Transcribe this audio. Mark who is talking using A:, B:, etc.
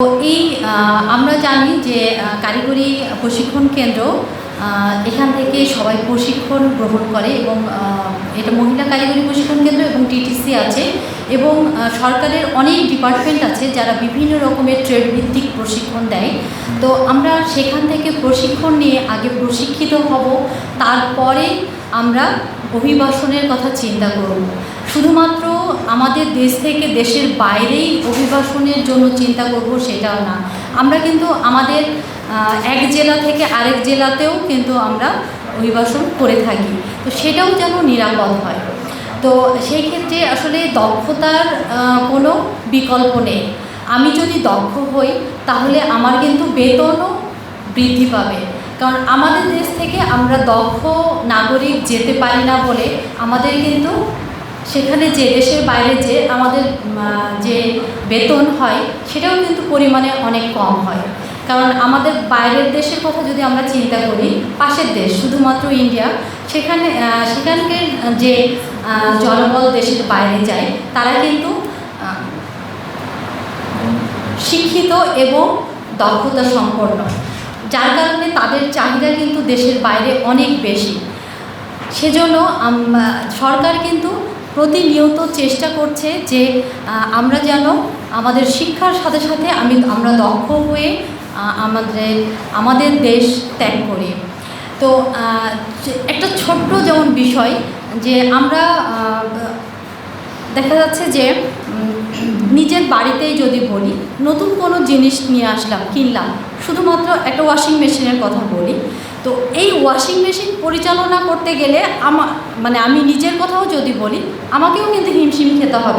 A: এই আমরা জানি যে কারিগরি প্রশিক্ষণ কেন্দ্র এখান থেকে সবাই প্রশিক্ষণ গ্রহণ করে এবং এটা মহিলা কারিগরি প্রশিক্ষণ কেন্দ্র এবং টিটিসি আছে এবং সরকারের অনেক ডিপার্টমেন্ট আছে যারা বিভিন্ন রকমের ট্রেড ভিত্তিক প্রশিক্ষণ দেয়। তো আমরা সেখান থেকে প্রশিক্ষণ নিয়ে আগে প্রশিক্ষিত হব, তারপরে আমরা অভিবাসনের কথা চিন্তা করব। শুধুমাত্র আমাদের দেশ থেকে দেশের বাইরেই অভিবাসনের জন্য চিন্তা করব সেটাও না। আমরা কিন্তু আমাদের এক জেলা থেকে আরেক জেলাতেও কিন্তু আমরা অভিবাসন করে থাকি। তো সেটাও যেন নিরাপদ হয়। তো সেই ক্ষেত্রে আসলে দক্ষতার কোনো বিকল্প নেই। আমি যদি দক্ষ হই, তাহলে আমার কিন্তু বেতনও বৃদ্ধি পাবে। কারণ আমাদের দেশ থেকে আমরা দক্ষ নাগরিক যেতে পারি না বলে আমাদের কিন্তু সেখানে যে দেশের বাইরে যে আমাদের যে বেতন হয়, সেটাও কিন্তু পরিমাণে অনেক কম হয়। কারণ আমাদের বাইরের দেশের কথা যদি আমরা চিন্তা করি, পাশের দেশ, শুধুমাত্র ইন্ডিয়া, সেখানে সেখানকার যে জনবল দেশের বাইরে যায়, তারা কিন্তু শিক্ষিত এবং দক্ষতা সম্পন্ন। যার কারণে তাদের চাহিদা কিন্তু দেশের বাইরে অনেক বেশি। সেজন্য সরকার কিন্তু প্রতিনিয়ত চেষ্টা করছে যে আমরা যেন আমাদের শিক্ষার সাথে সাথে আমি, আমরা দক্ষ হয়ে আমাদের আমাদের দেশ ত্যাগ করি। তো একটা ছোট্ট যেমন বিষয় যে আমরা দেখা যাচ্ছে যে নিজের বাড়িতেই যদি বলি, নতুন কোনো জিনিস নিয়ে আসলাম, কিনলাম, শুধুমাত্র একটা ওয়াশিং মেশিনের কথা বলি এই ওয়াশিং মেশিন পরিচালনা করতে গেলে আমা মানে আমি নিজের কথাও যদি বলি, আমাকেও কিন্তু হিমশিম খেতে হবে।